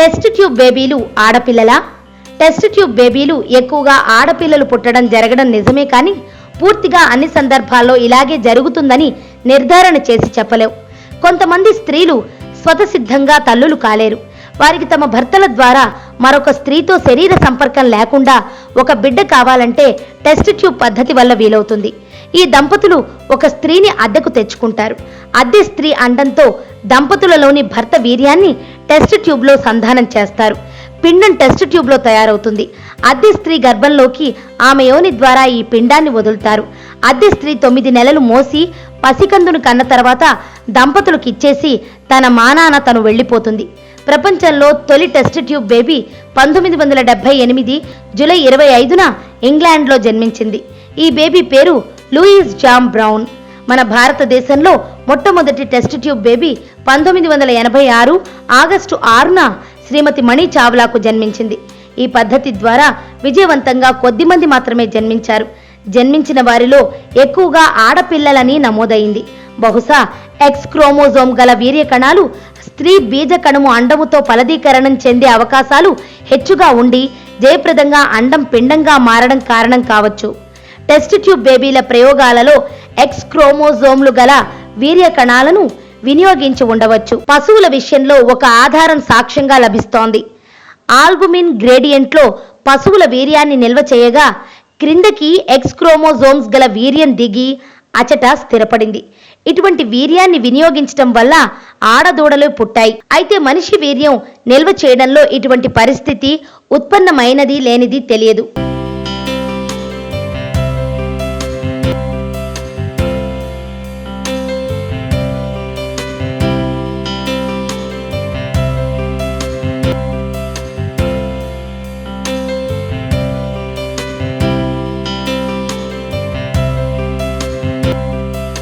Test tube బేబీలు ఆడపిల్లలా? Test tube బేబీలు ఎక్కువగా ఆడపిల్లలు పుట్టడం జరగడం నిజమే కానీ పూర్తిగా అన్ని సందర్భాల్లో ఇలాగే జరుగుతుందని నిర్ధారణ చేసి చెప్పలేవు. కొంతమంది స్త్రీలు స్వతసిద్ధంగా తల్లులు కాలేరు. వారికి తమ భర్తల ద్వారా మరొక స్త్రీతో శరీర సంపర్కం లేకుండా ఒక బిడ్డ కావాలంటే టెస్ట్ ట్యూబ్ పద్ధతి వల్ల వీలవుతుంది. ఈ దంపతులు ఒక స్త్రీని అద్దెకు తెచ్చుకుంటారు. అద్దె స్త్రీ అండంతో దంపతులలోని భర్త వీర్యాన్ని టెస్ట్ ట్యూబ్లో సంధానం చేస్తారు. పిండం టెస్ట్ ట్యూబ్లో తయారవుతుంది. అద్దె స్త్రీ గర్భంలోకి ఆమె యోని ద్వారా ఈ పిండాన్ని వదులుతారు. అద్దె స్త్రీ తొమ్మిది నెలలు మోసి పసికందును కన్న తర్వాత దంపతులకు ఇచ్చేసి తన మానాన తను వెళ్ళిపోతుంది. ప్రపంచంలో తొలి టెస్ట్ ట్యూబ్ బేబీ పంతొమ్మిది వందల డెబ్బై ఎనిమిది జూలై ఇరవై ఐదున ఇంగ్లాండ్లో జన్మించింది. ఈ బేబీ పేరు లూయిస్ జామ్ బ్రౌన్. మన భారతదేశంలో మొట్టమొదటి టెస్ట్ ట్యూబ్ బేబీ పంతొమ్మిది వందల ఎనభై ఆరు ఆగస్టు ఆరున శ్రీమతి మణి చావ్లాకు జన్మించింది. ఈ పద్ధతి ద్వారా విజయవంతంగా కొద్దిమంది మాత్రమే జన్మించారు. జన్మించిన వారిలో ఎక్కువగా ఆడపిల్లలని నమోదైంది. బహుశా ఎక్స్ క్రోమోజోమ్ గల వీర్య కణాలు స్త్రీ బీజ కణము అండముతో ఫలదీకరణం చెందే అవకాశాలు హెచ్చుగా ఉండి జయప్రదంగా అండం పిండంగా మారడం కారణం కావచ్చు. టెస్ట్ ట్యూబ్ బేబీల ప్రయోగాలలో ఎక్స్ క్రోమోజోమ్లు గల వీర్య కణాలను వినియోగించి ఉండవచ్చు. పశువుల విషయంలో ఒక ఆధారం సాక్ష్యంగా లభిస్తోంది. ఆల్బుమిన్ గ్రేడియంట్లో పశువుల వీర్యాన్ని నిల్వ చేయగా క్రిందకి ఎక్స్ క్రోమోజోమ్స్ గల వీర్యం దిగి అచట స్థిరపడింది. ఇటువంటి వీర్యాన్ని వినియోగించటం వల్ల ఆడదూడలు పుట్టాయి. అయితే మనిషి వీర్యం నిల్వ చేయడంలో ఇటువంటి పరిస్థితి ఉత్పన్నమైనది లేనిది తెలియదు.